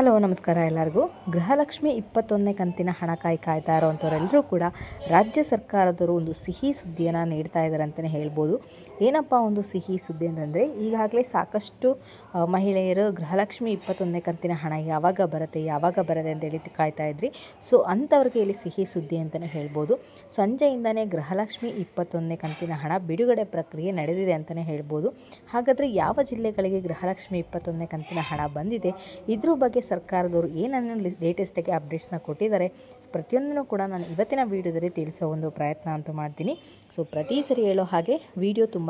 Hello, ನಮಸ್ಕಾರ ಎಲ್ಲರಿಗೂ. ಗೃಹಲಕ್ಷ್ಮಿ ಇಪ್ಪತ್ತೊಂದನೇ ಕಂತಿನ ಹಣಕಾಯಿ ಕಾಯ್ತಾ ಇರೋವಂಥವ್ರೆಲ್ಲರೂ ಕೂಡ ರಾಜ್ಯ ಸರ್ಕಾರದವರು ಒಂದು ಸಿಹಿ ಸುದ್ದಿಯನ್ನು ನೀಡ್ತಾ ಇದ್ದಾರೆ ಅಂತಲೇ ಹೇಳ್ಬೋದು. ಏನಪ್ಪ ಒಂದು ಸಿಹಿ ಸುದ್ದಿ ಅಂತಂದರೆ ಈಗಾಗಲೇ ಸಾಕಷ್ಟು ಮಹಿಳೆಯರು ಗೃಹಲಕ್ಷ್ಮಿ ಇಪ್ಪತ್ತೊಂದನೇ ಕಂತಿನ ಹಣ ಯಾವಾಗ ಬರುತ್ತೆ ಯಾವಾಗ ಬರುತ್ತೆ ಅಂತೇಳಿ ಕಾಯ್ತಾ ಇದ್ರಿ. ಸೊ, ಅಂಥವ್ರಿಗೆ ಇಲ್ಲಿ ಸಿಹಿ ಸುದ್ದಿ ಅಂತಲೇ ಹೇಳ್ಬೋದು. ಸಂಜೆಯಿಂದನೇ ಗೃಹಲಕ್ಷ್ಮಿ ಇಪ್ಪತ್ತೊಂದನೇ ಕಂತಿನ ಹಣ ಬಿಡುಗಡೆ ಪ್ರಕ್ರಿಯೆ ನಡೆದಿದೆ ಅಂತಲೇ ಹೇಳ್ಬೋದು. ಹಾಗಾದರೆ ಯಾವ ಜಿಲ್ಲೆಗಳಿಗೆ ಗೃಹಲಕ್ಷ್ಮಿ ಇಪ್ಪತ್ತೊಂದನೇ ಕಂತಿನ ಹಣ ಬಂದಿದೆ, ಇದ್ರ ಬಗ್ಗೆ ಸರ್ಕಾರದವರು ಏನನ್ನು ಲೇಟೆಸ್ಟಾಗಿ ಅಪ್ಡೇಟ್ಸ್ನ ಕೊಟ್ಟಿದ್ದಾರೆ, ಪ್ರತಿಯೊಂದನ್ನು ಕೂಡ ನಾನು ಇವತ್ತಿನ ವೀಡಿಯೋದಲ್ಲಿ ತಿಳಿಸೋ ಒಂದು ಪ್ರಯತ್ನ ಅಂತೂ ಮಾಡ್ತೀನಿ. ಸೊ, ಪ್ರತಿ ಸರಿ ಹೇಳೋ ಹಾಗೆ ವಿಡಿಯೋ ತುಂಬಾ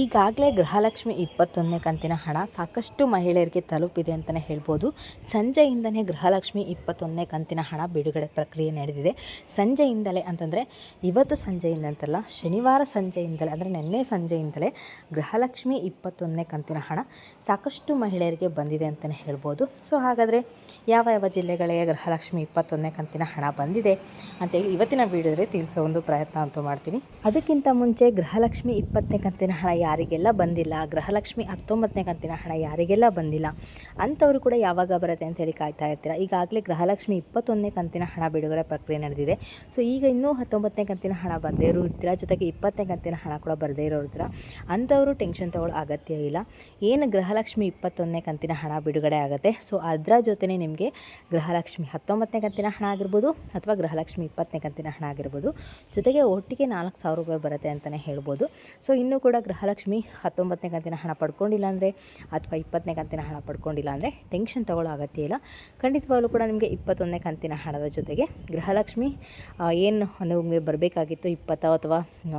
ಈಗಾಗಲೇ ಗೃಹಲಕ್ಷ್ಮಿ ಇಪ್ಪತ್ತೊಂದನೇ ಕಂತಿನ ಹಣ ಸಾಕಷ್ಟು ಮಹಿಳೆಯರಿಗೆ ತಲುಪಿದೆ ಅಂತಲೇ ಹೇಳ್ಬೋದು. ಸಂಜೆಯಿಂದಲೇ ಗೃಹಲಕ್ಷ್ಮಿ ಇಪ್ಪತ್ತೊಂದನೇ ಕಂತಿನ ಹಣ ಬಿಡುಗಡೆ ಪ್ರಕ್ರಿಯೆ ನಡೆದಿದೆ. ಸಂಜೆಯಿಂದಲೇ ಅಂತಂದರೆ ಇವತ್ತು ಸಂಜೆಯಿಂದ ಅಂತಲ್ಲ, ಶನಿವಾರ ಸಂಜೆಯಿಂದಲೇ, ಅಂದರೆ ನಿನ್ನೆ ಸಂಜೆಯಿಂದಲೇ ಗೃಹಲಕ್ಷ್ಮಿ ಇಪ್ಪತ್ತೊಂದನೇ ಕಂತಿನ ಹಣ ಸಾಕಷ್ಟು ಮಹಿಳೆಯರಿಗೆ ಬಂದಿದೆ ಅಂತಲೇ ಹೇಳ್ಬೋದು. ಸೊ ಹಾಗಾದರೆ ಯಾವ ಯಾವ ಜಿಲ್ಲೆಗಳಿಗೆ ಗೃಹಲಕ್ಷ್ಮಿ ಇಪ್ಪತ್ತೊಂದನೇ ಕಂತಿನ ಹಣ ಬಂದಿದೆ ಅಂತೇಳಿ ಇವತ್ತಿನ ವೀಡಿಯೋದಲ್ಲಿ ತಿಳಿಸೋ ಒಂದು ಪ್ರಯತ್ನ ಅಂತೂ ಮಾಡ್ತೀನಿ. ಅದಕ್ಕಿಂತ ಮುಂಚೆ ಗೃಹಲಕ್ಷ್ಮಿ ಇಪ್ಪತ್ತನೇ ಕಂತಿನ ಹಣ ಯಾರಿಗೆಲ್ಲ ಬಂದಿಲ್ಲ, ಗೃಹಲಕ್ಷ್ಮಿ ಹತ್ತೊಂಬತ್ತನೇ ಕಂತಿನ ಹಣ ಯಾರಿಗೆಲ್ಲ ಬಂದಿಲ್ಲ, ಅಂಥವ್ರು ಕೂಡ ಯಾವಾಗ ಬರುತ್ತೆ ಅಂತ ಹೇಳಿ ಕಾಯ್ತಾ ಇರ್ತೀರ? ಈಗಾಗಲೇ ಗೃಹಲಕ್ಷ್ಮಿ ಇಪ್ಪತ್ತೊಂದನೇ ಕಂತಿನ ಹಣ ಬಿಡುಗಡೆ ಪ್ರಕ್ರಿಯೆ ನಡೆದಿದೆ. ಸೊ ಈಗ ಇನ್ನೂ ಹತ್ತೊಂಬತ್ತನೇ ಕಂತಿನ ಹಣ ಬರದೇ ಇರೋ ಇರ್ತೀರ? ಜೊತೆಗೆ ಇಪ್ಪತ್ತನೇ ಕಂತಿನ ಹಣ ಕೂಡ ಬರದೇ ಇರೋ ಇರ್ತೀರ? ಅಂಥವರು ಟೆನ್ಷನ್ ತೊಗೊಳ್ಳೋ ಅಗತ್ಯ ಇಲ್ಲ. ಏನು ಗೃಹಲಕ್ಷ್ಮಿ ಇಪ್ಪತ್ತೊಂದನೇ ಕಂತಿನ ಹಣ ಬಿಡುಗಡೆ ಆಗುತ್ತೆ? ಸೊ ಅದರ ಜೊತೆನೇ ನಿಮಗೆ ಗೃಹಲಕ್ಷ್ಮಿ ಹತ್ತೊಂಬತ್ತನೇ ಕಂತಿನ ಹಣ ಆಗಿರ್ಬೋದು ಅಥವಾ ಗೃಹಲಕ್ಷ್ಮಿ ಇಪ್ಪತ್ತನೇ ಕಂತಿನ ಹಣ ಆಗಿರ್ಬೋದು. ಜೊತೆಗೆ ಒಟ್ಟಿಗೆ ನಾಲ್ಕು ಸಾವಿರ ರೂಪಾಯಿ ಬರುತ್ತೆ ಅಂತಲೇ ಹೇಳ್ಬೋದು. ಸೊ ಇನ್ನೂ ಕೂಡ ಗೃಹಲಕ್ಷ್ಮಿ ಹತ್ತೊಂಬತ್ತನೇ ಕಂತಿನ ಹಣ ಪಡ್ಕೊಂಡಿಲ್ಲ ಅಂದರೆ ಅಥವಾ ಇಪ್ಪತ್ತನೇ ಕಂತಿನ ಹಣ ಪಡ್ಕೊಂಡಿಲ್ಲ ಅಂದರೆ ಟೆನ್ಷನ್ ತಗೊಳ್ಳೋ ಅಗತ್ಯ ಇಲ್ಲ ಖಂಡಿತವಾಗಲೂ ಕೂಡ ನಿಮಗೆ ಇಪ್ಪತ್ತೊಂದನೇ ಕಂತಿನ ಹಣದ ಜೊತೆಗೆ ಗೃಹಲಕ್ಷ್ಮಿ ಏನು ನಿಮಗೆ ಬರಬೇಕಾಗಿತ್ತು, ಇಪ್ಪತ್ತು ಅಥವಾ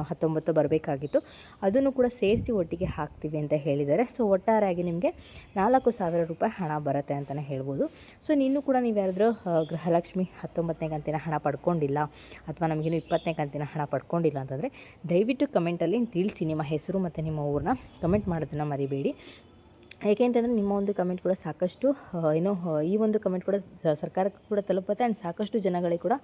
ಹತ್ತೊಂಬತ್ತು ಬರಬೇಕಾಗಿತ್ತು, ಅದನ್ನು ಕೂಡ ಸೇರಿಸಿ ಒಟ್ಟಿಗೆ ಹಾಕ್ತೀವಿ ಅಂತ ಹೇಳಿದ್ದಾರೆ. ಸೊ ಒಟ್ಟಾರೆಯಾಗಿ ನಿಮಗೆ ನಾಲ್ಕು ಸಾವಿರ ರೂಪಾಯಿ ಹಣ ಬರುತ್ತೆ ಅಂತಲೇ ಹೇಳ್ಬೋದು. ಸೊ ನೀನು ಕೂಡ ನೀವು ಯಾರಾದರೂ ಗೃಹಲಕ್ಷ್ಮಿ, ಹತ್ತೊಂಬತ್ತನೇ ಕಂತಿನ ಹಣ ಪಡ್ಕೊಂಡಿಲ್ಲ ಅಥವಾ ನಮಗಿನ್ನು ಇಪ್ಪತ್ತನೇ ಕಂತಿನ ಹಣ ಪಡ್ಕೊಂಡಿಲ್ಲ ಅಂತಂದರೆ ದಯವಿಟ್ಟು ಕಮೆಂಟಲ್ಲಿ ತಿಳಿಸಿ. ನಿಮ್ಮ ಹೆಸರು ಮತ್ತು ನಿಮ್ಮ ಊರನ್ನ ಕಮೆಂಟ್ ಮಾಡೋದನ್ನು ಮರಿಬೇಡಿ. ಏಕೆಂತಂದರೆ ನಿಮ್ಮ ಒಂದು ಕಮೆಂಟ್ ಕೂಡ ಸಾಕಷ್ಟು ಏನೋ ಈ ಒಂದು ಕಮೆಂಟ್ ಕೂಡ ಸರ್ಕಾರಕ್ಕೆ ಕೂಡ ತಲುಪುತ್ತೆ ಆ್ಯಂಡ್ ಸಾಕಷ್ಟು ಜನಗಳಿಗೆ ಕೂಡ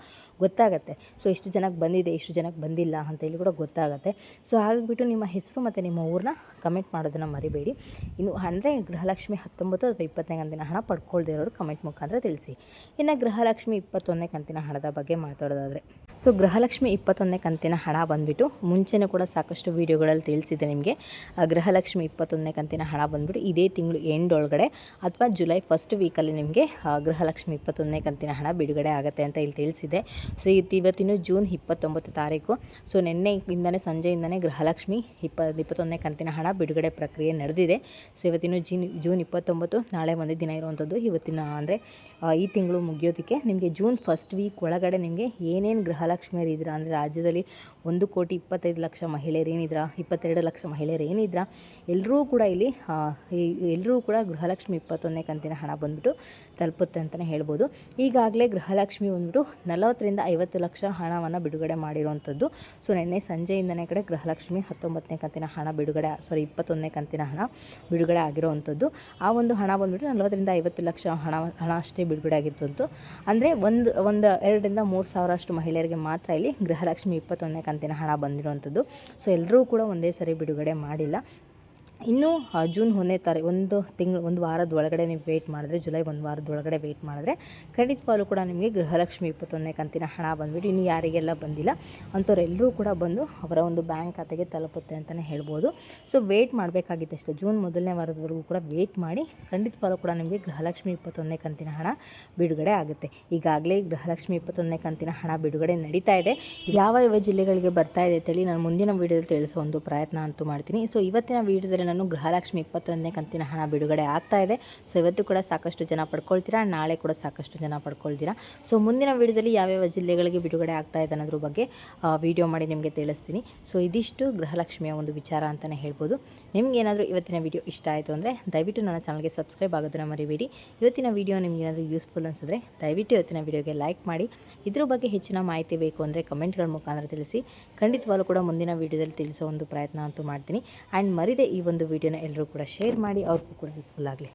ಗೊತ್ತಾಗುತ್ತೆ. ಸೊ ಇಷ್ಟು ಜನಕ್ಕೆ ಬಂದಿದೆ, ಇಷ್ಟು ಜನಕ್ಕೆ ಬಂದಿಲ್ಲ ಅಂತೇಳಿ ಕೂಡ ಗೊತ್ತಾಗುತ್ತೆ. ಸೊ ಹಾಗಾಗಿಬಿಟ್ಟು ನಿಮ್ಮ ಹೆಸರು ಮತ್ತು ನಿಮ್ಮ ಊರನ್ನ ಕಮೆಂಟ್ ಮಾಡೋದನ್ನು ಮರಿಬೇಡಿ. ಇನ್ನು ಅಂದರೆ ಗೃಹಲಕ್ಷ್ಮಿ ಹತ್ತೊಂಬತ್ತು ಅಥವಾ ಇಪ್ಪತ್ತನೇ ಕಂತಿನ ಹಣ ಪಡ್ಕೊಳ್ದೇ ಇರೋರು ಕಮೆಂಟ್ ಮುಖಾಂತರ ತಿಳಿಸಿ. ಇನ್ನು ಗೃಹಲಕ್ಷ್ಮಿ ಇಪ್ಪತ್ತೊಂದನೇ ಕಂತಿನ ಹಣದ ಬಗ್ಗೆ ಮಾತಾಡೋದಾದರೆ. ಸೊ ಗೃಹಲಕ್ಷ್ಮಿ ಇಪ್ಪತ್ತೊಂದನೇ ಕಂತಿನ ಹಣ ಬಂದುಬಿಟ್ಟು ಮುಂಚೆನೂ ಕೂಡ ಸಾಕಷ್ಟು ವೀಡಿಯೋಗಳಲ್ಲಿ ತಿಳಿಸಿದೆ ನಿಮಗೆ. ಗೃಹಲಕ್ಷ್ಮಿ ಇಪ್ಪತ್ತೊಂದನೇ ಕಂತಿನ ಹಣ ಬಂದುಬಿಟ್ಟು ಇದೇ ತಿಂಗಳು ಎಂಡ್ ಒಳಗಡೆ ಅಥವಾ ಜುಲೈ ಫಸ್ಟ್ ವೀಕಲ್ಲಿ ನಿಮಗೆ ಗೃಹಲಕ್ಷ್ಮಿ ಇಪ್ಪತ್ತೊಂದನೇ ಕಂತಿನ ಹಣ ಬಿಡುಗಡೆ ಆಗುತ್ತೆ ಅಂತ ಇಲ್ಲಿ ತಿಳಿಸಿದೆ ಸೊ ಇದು ಇವತ್ತಿನ ಜೂನ್ ಇಪ್ಪತ್ತೊಂಬತ್ತು ತಾರೀಕು. ಸೊ ನಿನ್ನೆಯಿಂದನೇ, ಸಂಜೆಯಿಂದನೇ ಗೃಹಲಕ್ಷ್ಮಿ ಇಪ್ಪ, ಇಪ್ಪತ್ತೊಂದನೇ ಕಂತಿನ ಹಣ ಬಿಡುಗಡೆ ಪ್ರಕ್ರಿಯೆ ನಡೆದಿದೆ. ಸೊ ಇವತ್ತಿನ ಜೀನ್, ಜೂನ್ ಇಪ್ಪತ್ತೊಂಬತ್ತು ನಾಳೆ ಒಂದೇ ದಿನ ಇರುವಂಥದ್ದು. ಇವತ್ತಿನ ಅಂದರೆ ಈ ತಿಂಗಳು ಮುಗಿಯೋದಕ್ಕೆ ನಿಮಗೆ ಜೂನ್ ಫಸ್ಟ್ ವೀಕ್ ಒಳಗಡೆ ನಿಮಗೆ ಏನೇನು ಗೃಹಲಕ್ಷ್ಮಿಯರು ಇದ್ರ, ಅಂದರೆ ರಾಜ್ಯದಲ್ಲಿ ಒಂದು ಕೋಟಿ ಇಪ್ಪತ್ತೈದು ಲಕ್ಷ ಮಹಿಳೆಯರು ಏನಿದ್ರ, ಇಪ್ಪತ್ತೆರಡು ಲಕ್ಷ ಮಹಿಳೆಯರು ಏನಿದ್ರ ಎಲ್ಲರೂ ಕೂಡ ಇಲ್ಲಿ ಎಲ್ಲರೂ ಕೂಡ ಗೃಹಲಕ್ಷ್ಮಿ ಇಪ್ಪತ್ತೊಂದನೇ ಕಂತಿನ ಹಣ ಬಂದ್ಬಿಟ್ಟು ತಲುಪುತ್ತೆ ಅಂತಲೇ ಹೇಳ್ಬೋದು. ಈಗಾಗಲೇ ಗೃಹಲಕ್ಷ್ಮಿ ಬಂದ್ಬಿಟ್ಟು ನಲವತ್ತರಿಂದ ಐವತ್ತು ಲಕ್ಷ ಹಣವನ್ನು ಬಿಡುಗಡೆ ಮಾಡಿರುವಂಥದ್ದು. ಸೊ, ನಿನ್ನೆ ಸಂಜೆಯಿಂದನೇ ಕಡೆ ಗೃಹಲಕ್ಷ್ಮಿ ಹತ್ತೊಂಬತ್ತನೇ ಕಂತಿನ ಹಣ ಬಿಡುಗಡೆ ಸಾರಿ ಇಪ್ಪತ್ತೊಂದನೇ ಕಂತಿನ ಹಣ ಬಿಡುಗಡೆ ಆಗಿರುವಂಥದ್ದು. ಆ ಒಂದು ಹಣ ಬಂದ್ಬಿಟ್ಟು ನಲವತ್ತರಿಂದ ಐವತ್ತು ಲಕ್ಷ ಹಣ ಹಣ ಅಷ್ಟೇ ಬಿಡುಗಡೆ ಆಗಿರ್ತದ್ದು ಅಂದರೆ ಒಂದು ಒಂದು, ಎರಡರಿಂದ ಮೂರು ಸಾವಿರ ಅಷ್ಟು ಮಹಿಳೆಯರಿಗೆ ಮಾತ್ರ ಇಲ್ಲಿ ಗೃಹಲಕ್ಷ್ಮಿ ಇಪ್ಪತ್ತೊಂದನೇ ಕಂತಿನ ಹಣ ಬಂದಿರುವಂಥದ್ದು. ಸೊ ಎಲ್ಲರೂ ಕೂಡ ಒಂದೇ ಸರಿ ಬಿಡುಗಡೆ ಮಾಡಿಲ್ಲ. ಇನ್ನೂ ಜೂನ್ ಒಂದನೇ ತಾರೀಕು ಒಂದು ತಿಂಗಳು, ಒಂದು ವಾರದ ಒಳಗಡೆ ನೀವು ವೆಯ್ಟ್ ಮಾಡಿದ್ರೆ, ಜುಲೈ ಒಂದು ವಾರದ ಒಳಗಡೆ ವೆಯ್ಟ್ ಮಾಡಿದ್ರೆ ಖಂಡಿತವಾಗ್ಲೂ ಕೂಡ ನಿಮಗೆ ಗೃಹಲಕ್ಷ್ಮಿ ಇಪ್ಪತ್ತೊಂದನೇ ಕಂತಿನ ಹಣ ಬಂದುಬಿಟ್ಟು ಇನ್ನು ಯಾರಿಗೆಲ್ಲ ಬಂದಿಲ್ಲ, ಅಂಥವ್ರೆಲ್ಲರೂ ಕೂಡ ಬಂದು ಅವರ ಒಂದು ಬ್ಯಾಂಕ್ ಖಾತೆಗೆ ತಲುಪುತ್ತೆ ಅಂತಲೇ ಹೇಳ್ಬೋದು. ಸೊ ವೆಯ್ಟ್ ಮಾಡಬೇಕಾಗಿತ್ತಷ್ಟೇ ಜೂನ್ ಮೊದಲನೇ ವಾರದವರೆಗೂ ಕೂಡ ವೆಯ್ಟ್ ಮಾಡಿ ಖಂಡಿತವಾಗ್ಲೂ ಕೂಡ ನಿಮಗೆ ಗೃಹಲಕ್ಷ್ಮಿ ಇಪ್ಪತ್ತೊಂದನೇ ಕಂತಿನ ಹಣ ಬಿಡುಗಡೆ ಆಗುತ್ತೆ. ಈಗಾಗಲೇ ಗೃಹಲಕ್ಷ್ಮಿ ಇಪ್ಪತ್ತೊಂದನೇ ಕಂತಿನ ಹಣ ಬಿಡುಗಡೆ ನಡೀತಾ ಇದೆ. ಯಾವ ಯಾವ ಜಿಲ್ಲೆಗಳಿಗೆ ಬರ್ತಾ ಇದೆ ಅಂತೇಳಿ ನಾನು ಮುಂದಿನ ವೀಡಿಯೋದಲ್ಲಿ ತಿಳಿಸೋ ಒಂದು ಪ್ರಯತ್ನ ಅಂತೂ ಮಾಡ್ತೀನಿ. ಸೊ ಇವತ್ತಿನ ವೀಡಿಯೋದಲ್ಲಿ ಜಿಲ್ಲೆಗಳಲ್ಲೂ ಗೃಹಲಕ್ಷ್ಮಿ ಇಪ್ಪತ್ತೊಂದನೇ ಕಂತಿನ ಹಣ ಬಿಡುಗಡೆ ಆಗ್ತಾ ಇದೆ. ಸೊ, ಇವತ್ತು ಕೂಡ ಸಾಕಷ್ಟು ಜನ ಪಡ್ಕೊಳ್ತೀರಾ? ನಾಳೆ ಕೂಡ ಸಾಕಷ್ಟು ಜನ ಪಡ್ಕೊಳ್ತೀರಾ? ಸೊ, ಮುಂದಿನ ವಿಡಿಯೋದಲ್ಲಿ ಯಾವ್ಯಾವ ಜಿಲ್ಲೆಗಳಿಗೆ ಬಿಡುಗಡೆ ಆಗ್ತಾ ಇದೆ ಅನ್ನೋದ್ರ ಬಗ್ಗೆ ವಿಡಿಯೋ ಮಾಡಿ ನಿಮಗೆ ತಿಳಿಸ್ತೀನಿ. ಸೊ, ಇದಿಷ್ಟು ಗೃಹಲಕ್ಷ್ಮಿಯ ಒಂದು ವಿಚಾರ ಅಂತಲೇ ಹೇಳ್ಬೋದು. ನಿಮಗೇನಾದರೂ ಇವತ್ತಿನ ವಿಡಿಯೋ ಇಷ್ಟ ಆಯಿತು ಅಂದರೆ, ದಯವಿಟ್ಟು ನನ್ನ ಚಾನಲ್ಗೆ ಸಬ್ಸ್ಕ್ರೈಬ್ ಆಗೋದನ್ನು ಮರಿಬೇಡಿ. ಇವತ್ತಿನ ವಿಡಿಯೋ ನಿಮ್ಗೆ ಏನಾದರೂ ಯೂಸ್ಫುಲ್ ಅನಿಸಿದ್ರೆ, ದಯವಿಟ್ಟು ಇವತ್ತಿನ ವಿಡಿಯೋಗೆ ಲೈಕ್ ಮಾಡಿ. ಇದ್ರ ಬಗ್ಗೆ ಹೆಚ್ಚಿನ ಮಾಹಿತಿ ಬೇಕು ಅಂದರೆ ಕಮೆಂಟ್ಗಳ ಮುಖಾಂತರ ತಿಳಿಸಿ. ಖಂಡಿತವಾಗ್ಲೂ ಕೂಡ ಮುಂದಿನ ವಿಡಿಯೋದಲ್ಲಿ ತಿಳಿಸೋ ಒಂದು ಪ್ರಯತ್ನ ಅಂತೂ ಮಾಡ್ತೀನಿ. ಆ್ಯಂಡ್ ಮರಿದೆ ಈ ಒಂದು ವಿಡಿಯೋನ ಎಲ್ಲರೂ ಕೂಡ ಶೇರ್ ಮಾಡಿ ಅವ್ರಿಗೂ ಕೂಡ ಯೂಸ್ಫುಲ್ ಆಗಲಿ.